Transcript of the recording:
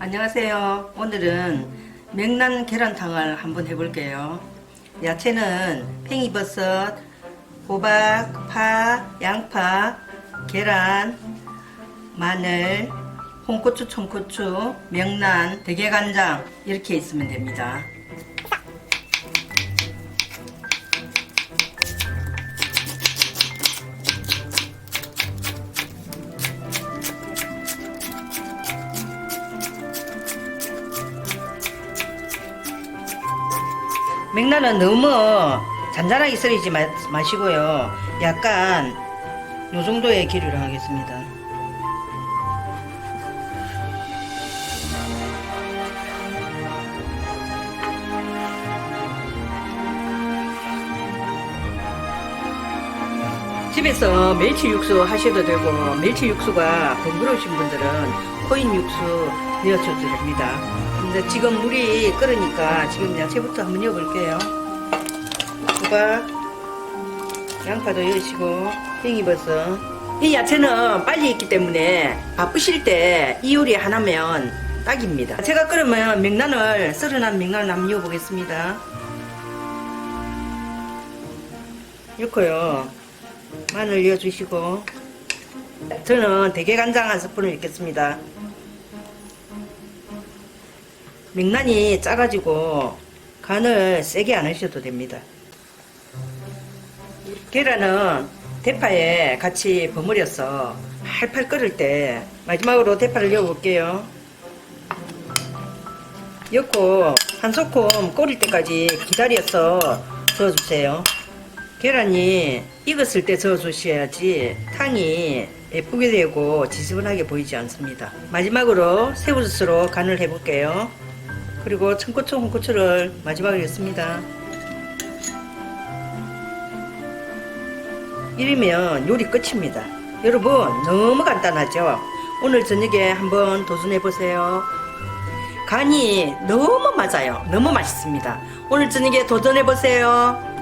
안녕하세요. 오늘은 명란 계란탕을 한번 해볼게요. 야채는 팽이버섯, 호박, 파, 양파, 계란, 마늘, 홍고추, 청고추, 명란, 대게간장 이렇게 있으면 됩니다. 맥란은 너무 잔잔하게 썰이지 마, 마시고요. 약간 요 정도의 기류를 하겠습니다. 집에서 멸치 육수 하셔도 되고 멸치 육수가 번거로우신 분들은 코인 육수 넣어줘도 됩니다. 근데 지금 물이 끓으니까 지금 야채부터 한번 넣어볼게요. 호박, 양파도 넣으시고 팽이버섯. 이 야채는 빨리 익기 때문에 바쁘실 때 이 요리 하나면 딱입니다. 제가 끓으면 명란을 썰어난 명란을 한번 넣어보겠습니다. 넣고요. 마늘 넣어주시고 저는 대게간장 한 스푼을 넣겠습니다. 명란이 짜가지고 간을 세게 안 하셔도 됩니다. 계란은 대파에 같이 버무려서 팔팔 끓을 때 마지막으로 대파를 넣어볼게요. 넣고 한 소끔 끓을 때까지 기다려서 저어주세요. 계란이 익었을 때 저어 주셔야지 탕이 예쁘게 되고 지저분하게 보이지 않습니다. 마지막으로 새우젓으로 간을 해볼게요. 그리고 청고추, 홍고추를 마지막에 넣습니다. 이러면 요리 끝입니다. 여러분 너무 간단하죠? 오늘 저녁에 한번 도전해보세요. 간이 너무 맞아요. 너무 맛있습니다. 오늘 저녁에 도전해보세요.